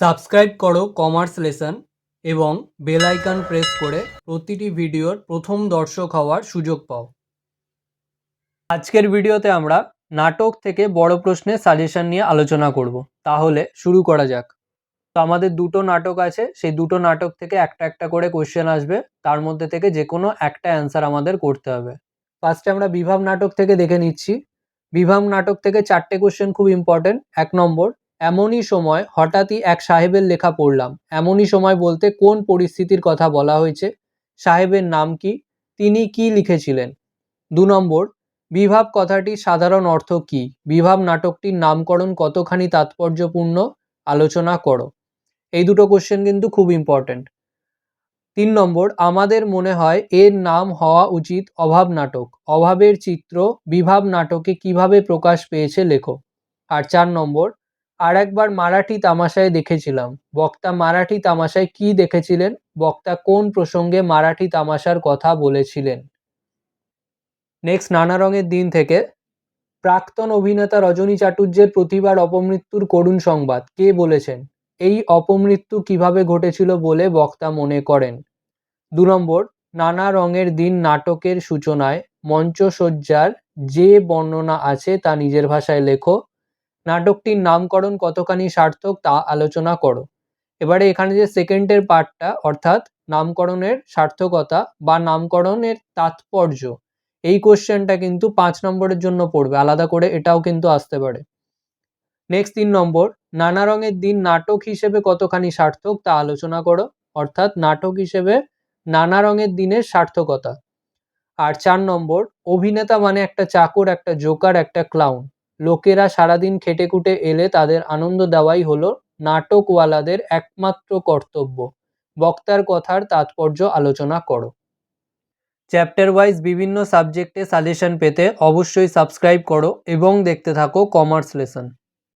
Subscribe করো commerce lesson এবং bell icon press করে প্রতিটি ভিডিওর প্রথম দর্শক হওয়ার সুযোগ পাও। আজকের ভিডিওতে আমরা নাটক থেকে বড় প্রশ্নে সাজেশন নিয়ে আলোচনা করব। তাহলে শুরু করা যাক। তো আমাদের দুটো নাটক আছে, সেই দুটো নাটক থেকে একটা একটা করে কোশ্চেন আসবে। তার মধ্যে থেকে যে কোনো একটা অ্যান্সার আমাদের করতে হবে। ফার্স্টে আমরা বিভাব নাটক থেকে দেখে নিচ্ছি। বিভাব নাটক থেকে চারটে কোশ্চেন খুব ইম্পর্টেন্ট এক নম্বর এমনই সময় হঠাৎই এক সাহেবের লেখা পড়লাম। এমনই সময় বলতে কোন পরিস্থিতির কথা বলা হয়েছে? সাহেবের নাম কি? তিনি কি লিখেছিলেন? দু নম্বর, বিভাব কথাটির সাধারণ অর্থ কি? বিভাব নাটকটির নামকরণ কতখানি তাৎপর্যপূর্ণ? আলোচনা করো। এই দুটো কোশ্চেন কিন্তু খুব ইম্পর্ট্যান্ট তিন নম্বর, আমাদের মনে হয় এর নাম হওয়া উচিত অভাব নাটক। অভাবের চিত্র বিভাব নাটকে কীভাবে প্রকাশ পেয়েছে লেখো আর চার নম্বর আর একবার মারাঠি তামাশায় দেখেছিলাম। বক্তা মারাঠি তামাশায় কি দেখেছিলেন? বক্তা কোন প্রসঙ্গে মারাঠি তামাশার কথা বলেছিলেন? নেক্সট নানা রঙের দিন থেকে প্রাক্তন অভিনেতা রজনী চাটুর্যের প্রতিবার অপমৃত্যুর করুণ সংবাদ। কে বলেছেন? এই অপমৃত্যু কীভাবে ঘটেছিল বলে বক্তা মনে করেন? দু নম্বর, নানা রঙের দিন নাটকের সূচনায় মঞ্চসজ্জার যে বর্ণনা আছে তা নিজের ভাষায় লেখো। নাটকটির নামকরণ কতখানি সার্থক তা আলোচনা করো। এবারে এখানে যে সেকেন্ডের পার্টটা অর্থাৎ নামকরণের সার্থকতা বা নামকরণের তাৎপর্য, এই কোশ্চেনটা কিন্তু পাঁচ নম্বরের জন্য পড়বে, আলাদা করে এটাও কিন্তু আসতে পারে। নেক্সট তিন নম্বর, নানা রঙের দিন নাটক হিসেবে কতখানি সার্থক তা আলোচনা করো, অর্থাৎ নাটক হিসেবে নানা রঙের দিনের সার্থকতা। আর চার নম্বর, অভিনেতা মানে একটা চাকর, একটা জোকার একটা ক্লাউন লোকেরা সারাদিন খেটে খুটে এলে তাদের আনন্দ দেওয়াই হলো নাটকওয়ালাদের একমাত্র কর্তব্য। বক্তার কথার তাৎপর্য আলোচনা করো। চ্যাপ্টার ওয়াইজ বিভিন্ন সাবজেক্টে সাজেশন পেতে অবশ্যই সাবস্ক্রাইব করো এবং দেখতে থাকো কমার্স লেসন।